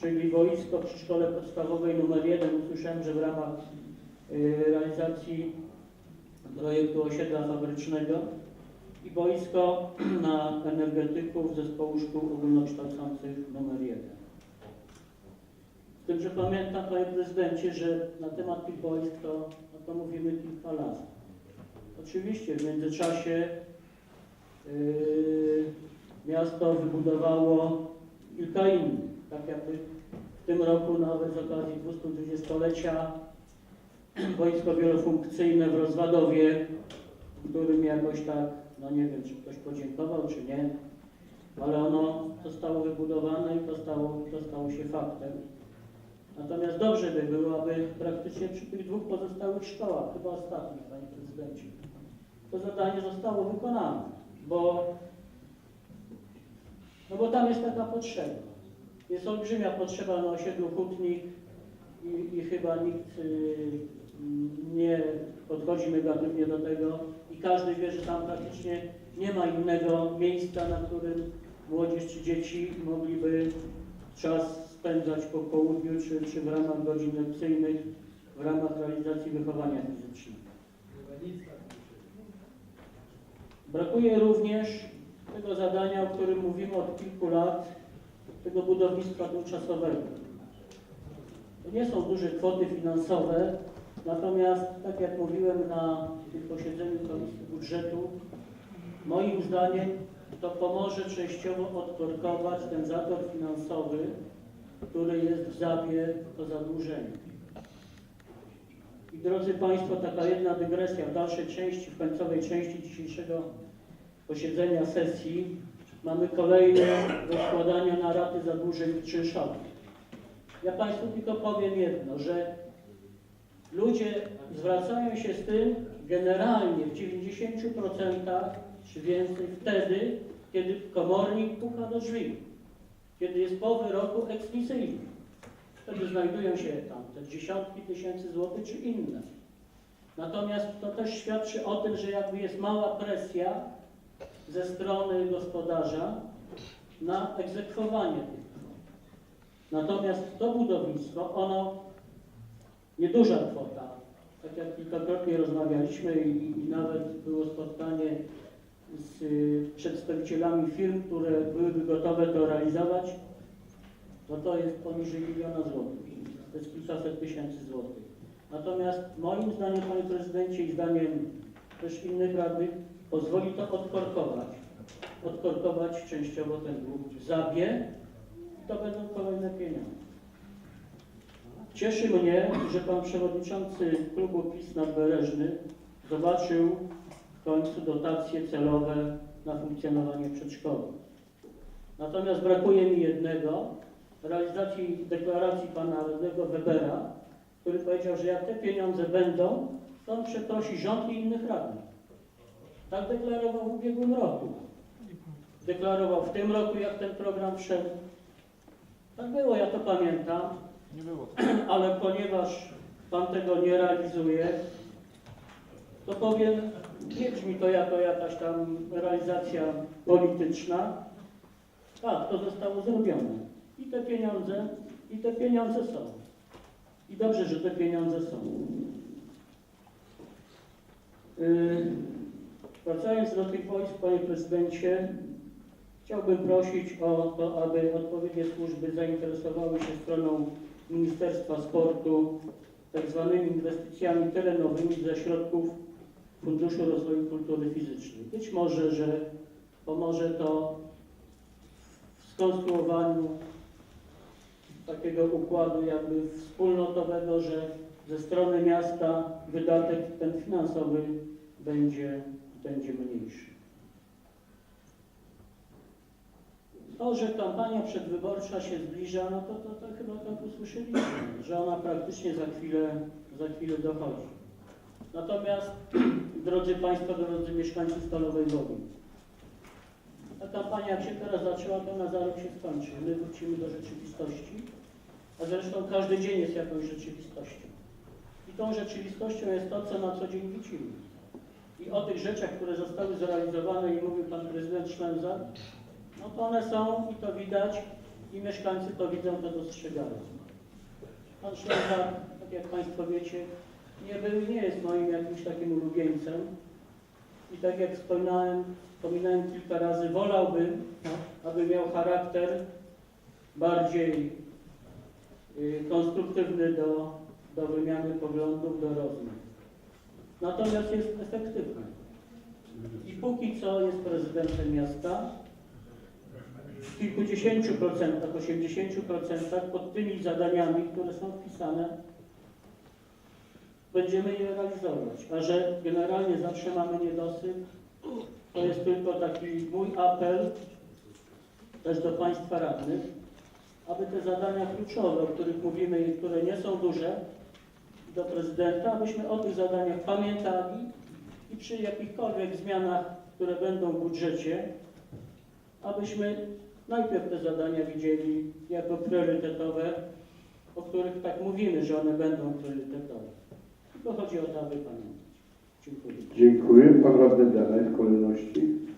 czyli wojsko przy szkole podstawowej numer 1. Usłyszałem, że w ramach y, realizacji projektu osiedla fabrycznego i wojsko na energetyków zespołu szkół ogólnokształcących numer 1. Z tym, że pamiętam, panie prezydencie, że na temat tych wojsk to, no to mówimy kilka lat. Oczywiście w międzyczasie yy, miasto wybudowało kilka innych, tak jakby w tym roku nawet z okazji 220-lecia wojsko wielofunkcyjne w Rozwadowie, którym jakoś tak, no nie wiem, czy ktoś podziękował, czy nie, ale ono zostało wybudowane i to stało, to stało się faktem. Natomiast dobrze by było, aby praktycznie przy tych dwóch pozostałych szkołach, chyba ostatnich, panie prezydencie, to zadanie zostało wykonane, bo, no bo tam jest taka potrzeba. Jest olbrzymia potrzeba na osiedlu Hutnik i, i chyba nikt y, nie podchodzi negatywnie do tego i każdy wie, że tam praktycznie nie ma innego miejsca, na którym młodzież czy dzieci mogliby czas spędzać po południu czy, czy w ramach godzin lekcyjnych, w ramach realizacji wychowania fizycznego. Brakuje również tego zadania, o którym mówimy od kilku lat, tego budownictwa tymczasowego. To nie są duże kwoty finansowe, natomiast tak jak mówiłem na tym posiedzeniu Komisji Budżetu, moim zdaniem to pomoże częściowo odkorkować ten zator finansowy, który jest w Zabie to zadłużenie. I drodzy Państwo, taka jedna dygresja w dalszej części, w końcowej części dzisiejszego posiedzenia sesji mamy kolejne rozkładania na raty zadłużeń czynszowych. Ja Państwu tylko powiem jedno, że ludzie zwracają się z tym generalnie w 90% czy więcej wtedy, kiedy komornik puka do drzwi, kiedy jest po wyroku eksmisyjnym. Wtedy znajdują się tam te dziesiątki tysięcy złotych czy inne. Natomiast to też świadczy o tym, że jakby jest mała presja ze strony gospodarza na egzekwowanie tych kwot. Natomiast to budownictwo, ono nieduża kwota, tak jak kilkakrotnie rozmawialiśmy i, i nawet było spotkanie z y, przedstawicielami firm, które byłyby gotowe to realizować, no to jest poniżej miliona złotych. To jest kilkaset tysięcy złotych. Natomiast moim zdaniem, panie prezydencie, i zdaniem też innych radnych, pozwoli to odkorkować. Odkorkować częściowo ten dług Zabie i to będą kolejne pieniądze. Cieszy mnie, że pan przewodniczący klubu PiS nadbereżny zobaczył w końcu dotacje celowe na funkcjonowanie przedszkola. Natomiast brakuje mi jednego, realizacji deklaracji pana radnego Webera, który powiedział, że jak te pieniądze będą, to on przeprosi rząd i innych radnych. Tak deklarował w ubiegłym roku. Deklarował w tym roku, jak ten program wszedł. Tak było, ja to pamiętam, Nie było. ale ponieważ pan tego nie realizuje, to powiem, nie brzmi to jako jakaś tam realizacja polityczna. Tak, to zostało zrobione. I te pieniądze, i te pieniądze są. I dobrze, że te pieniądze są. Yy, wracając do tych wojsk, panie prezydencie, chciałbym prosić o to, aby odpowiednie służby zainteresowały się stroną Ministerstwa Sportu tak zwanymi inwestycjami terenowymi ze środków Funduszu Rozwoju Kultury Fizycznej. Być może, że pomoże to w skonstruowaniu takiego układu jakby wspólnotowego, że ze strony miasta wydatek ten finansowy będzie, będzie mniejszy. To, że kampania przedwyborcza się zbliża, no to, to, to chyba tak usłyszeliśmy, że ona praktycznie za chwilę, za chwilę dochodzi. Natomiast, drodzy Państwo, drodzy mieszkańcy Stalowej Woli, ta kampania jak się teraz zaczęła, to na za rok się skończy. My wrócimy do rzeczywistości, a zresztą każdy dzień jest jakąś rzeczywistością. I tą rzeczywistością jest to, co na co dzień widzimy. I o tych rzeczach, które zostały zrealizowane, i mówił Pan Prezydent Szlęza, no to one są i to widać i mieszkańcy to widzą, to dostrzegają. Pan Szlachta, tak jak Państwo wiecie, nie był nie jest moim jakimś takim ulubieńcem. I tak jak wspominałem, wspominałem kilka razy, wolałbym, aby miał charakter bardziej y, konstruktywny do, do wymiany poglądów, do rozmów. Natomiast jest efektywny. I póki co jest prezydentem miasta, w kilkudziesięciu procentach, 80 procentach pod tymi zadaniami, które są wpisane, będziemy je realizować. A że generalnie zawsze mamy niedosyt, to jest tylko taki mój apel też do Państwa radnych, aby te zadania kluczowe, o których mówimy i które nie są duże, do prezydenta, abyśmy o tych zadaniach pamiętali i przy jakichkolwiek zmianach, które będą w budżecie, abyśmy najpierw te zadania widzieli jako priorytetowe, o których tak mówimy, że one będą priorytetowe. Tylko chodzi o to, aby pamiętać. Dziękuję. Dziękuję. Pan radny dalej w kolejności.